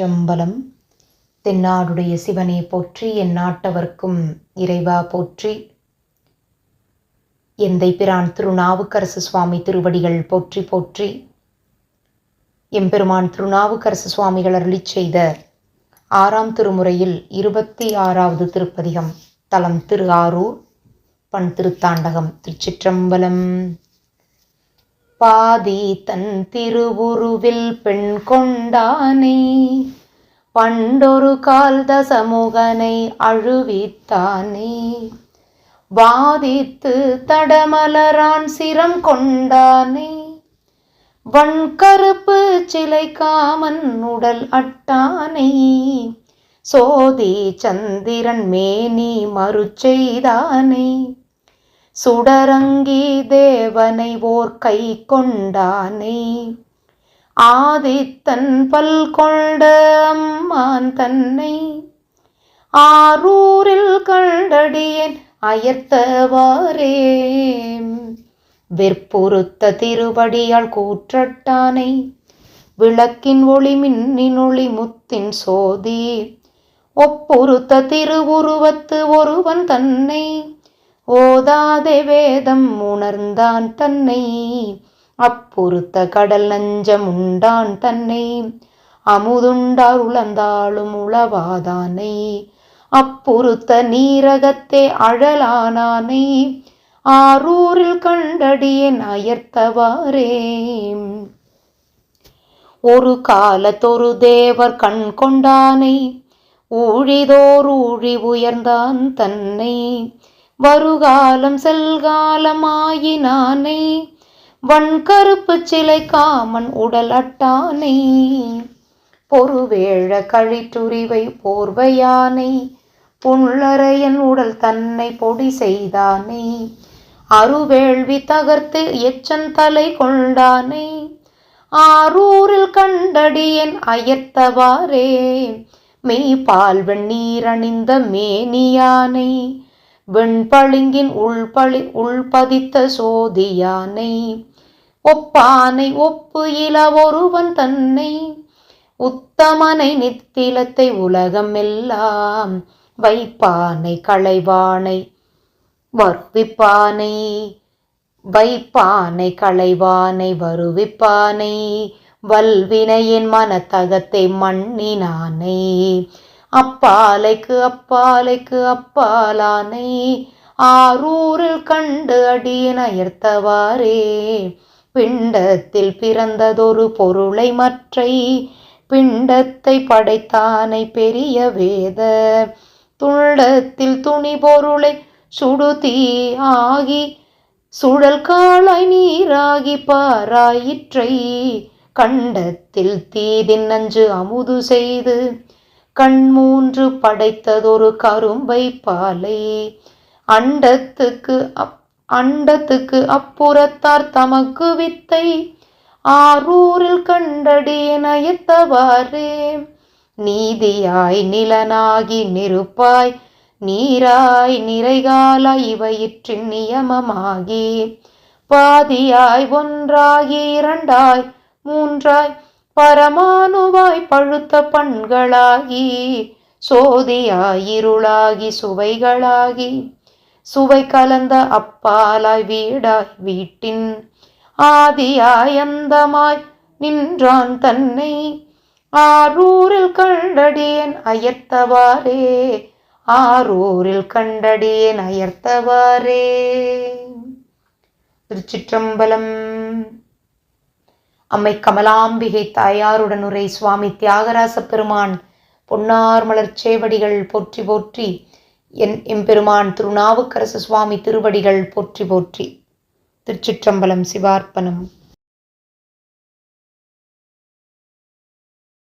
திருச்சிற்றம்பலம் தென்னாடுடைய சிவனே போற்றி என் நாட்டவர்க்கும் இறைவா போற்றி. எந்தை பிரான் திருநாவுக்கரசு சுவாமி திருவடிகள் போற்றி போற்றி. எம்பெருமான் திருநாவுக்கரசு சுவாமிகள் அருளிச் செய்த ஆறாம் திருமுறையில் இருபத்தி ஆறாவது திருப்பதிகம் தலம் திரு ஆரூர் பண் திருத்தாண்டகம் திருச்சிற்றம்பலம். பாதி தன் திருவுருவில் பெண் கொண்டானை பண்டொரு கால் தசமுகனை அழுவித்தானே. வாதித்து தடமலரான் சிரம் கொண்டானே. வண்கருப்பு சிலை காமன் உடல் அட்டானை. சோதி சந்திரன் மேனி மறு செய்தானே. சுடரங்கி தேவனை ஓர் கை கொண்டானே. ஆதித்தன் பல் கொண்ட அம்மான் தன்னை ஆரூரில் கண்டடியேன் அயர்த்தவாரே வெற்பொருத்த திருவடியால் கூற்றட்டானை விளக்கின் ஒளி மின்னின் ஒளி முத்தின் சோதி. ஒப்பொருத்த திருவுருவத்து ஒருவன் தன்னை ஓதாதே வேதம் உணர்ந்தான் தன்னை. அப்பொருத்த கடல் நஞ்சம் உண்டான் தன்னை. அமுதுண்டார் உழந்தாலும் உளவாதானை. அப்பொருத்த நீரகத்தே அழலானானை. ஆரூரில் கண்டடியேன் அயர்த்தவாரே ஒரு காலத்தொரு தேவர் கண் கொண்டானை. ஊழிதோர் ஊழி உயர்ந்தான் தன்னை. வருகாலம் செல்காலமாயினானை வன்கருப்பு சிலை காமன் உடல் அட்டானை பொறுவேழ கழித்துரிவை போர்வையானை புள்ளரையன் உடல் தன்னை பொடி செய்தானே அருவேள்வி தகர்த்து எச்சன் தலை கொண்டானே ஆரூரில் கண்டடியன் அயர்த்தவாரே மெய்பால் வெண்ணீரணிந்த மேனியானை வெண்பளிங்கின் உள்பளி உள்பதித்த சோதியானை ஒப்பானை ஒப்பு இல ஒருவன் தன்னை உத்தமனை நித்திலத்தை உலகம் எல்லாம் வைப்பானை களைவானை வருவிப்பானை வைப்பானை களைவானை வருவிப்பானை வல்வினையின் மனத்தகத்தை மண்ணினானை அப்பாலைக்கு அப்பாலைக்கு அப்பாலானை ஆரூரில் கண்டு அடியின் அயர்த்தவாறே பிண்டத்தில் பிறந்ததொரு பொருளை மற்றை பிண்டத்தை படைத்தானை பெரிய வேத. துள்ளத்தில் துணி பொருளை சுடுதீ ஆகி சுழல் காளாய் நீராகி பாராயிற்றை. கண்டத்தில் தீதின் நஞ்சு அமுது செய்து கண் மூன்று படைத்ததொரு கரும்பை பாலை. அண்டத்துக்கு அப் அண்டத்துக்கு அப்புறத்தார் தமக்கு வித்தை. ஆரூரில் கண்டடியன் அயர்த்தவாறே நீதியாய் நிலனாகி நெருப்பாய் நீராய் நிறைகால இவையிற்றின் நியமமாகி. பாதியாய் ஒன்றாகி இரண்டாய் மூன்றாய் பரமானுவாய் பழுத்த பண்களாகி சோதியாயிருளாகி சுவைகளாகி சுவை கலந்த அப்பாலாய் வீடாய் வீட்டின் ஆதியாயந்தமாய் நின்றான் தன்னை. ஆரூரில் கண்டடியன் அயர்த்தவாரே ஆரூரில் கண்டடியன் அயர்த்தவாரே திருச்சிற்றம்பலம் அம்மை கமலாம்பிகை தாயாருடன் உரை சுவாமி தியாகராச பெருமான் பொன்னார் மலர் சேவடிகள் போற்றி போற்றி என் எம்பெருமான் திருநாவுக்கரசு சுவாமி திருவடிகள் போற்றி போற்றி. திருச்சிற்றம்பலம் சிவார்ப்பணம்.